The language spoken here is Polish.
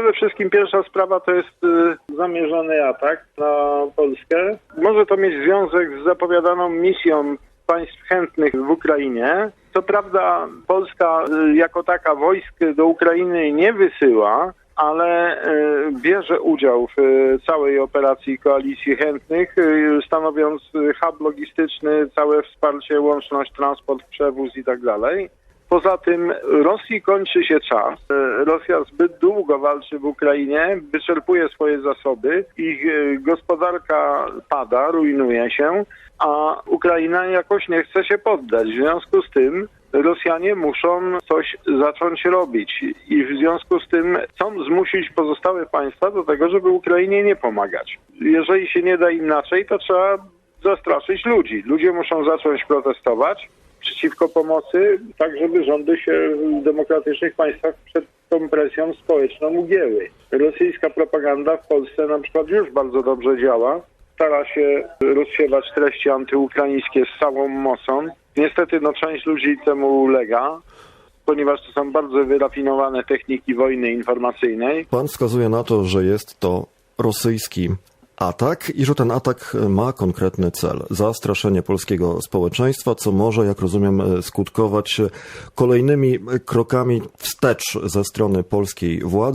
przede wszystkim pierwsza sprawa to jest y, zamierzony atak na Polskę. Może to mieć związek z zapowiadaną misją państw chętnych w Ukrainie. Co prawda Polska y, jako taka wojsk do Ukrainy nie wysyła, ale y, bierze udział w całej operacji koalicji chętnych, stanowiąc hub logistyczny, całe wsparcie, łączność, transport, przewóz i tak dalej. Poza tym Rosji kończy się czas. E, Rosja zbyt długo walczy w Ukrainie, wyczerpuje swoje zasoby, ich e, gospodarka pada, rujnuje się, a Ukraina jakoś nie chce się poddać. W związku z tym Rosjanie muszą coś zacząć robić i w związku z tym chcą zmusić pozostałe państwa do tego, żeby Ukrainie nie pomagać. Jeżeli się nie da inaczej, to trzeba zastraszyć ludzi. Ludzie muszą zacząć protestować przeciwko pomocy, tak żeby rządy się w demokratycznych państwach przed tą presją społeczną ugięły. Rosyjska propaganda w Polsce na przykład już bardzo dobrze działa. Stara się rozsiewać treści antyukraińskie z całą mocą. Niestety no, część ludzi temu ulega, ponieważ to są bardzo wyrafinowane techniki wojny informacyjnej. Pan wskazuje na to, że jest to rosyjski atak i że ten atak ma konkretny cel. Zastraszenie polskiego społeczeństwa, co może, jak rozumiem, skutkować kolejnymi krokami wstecz ze strony polskiej władzy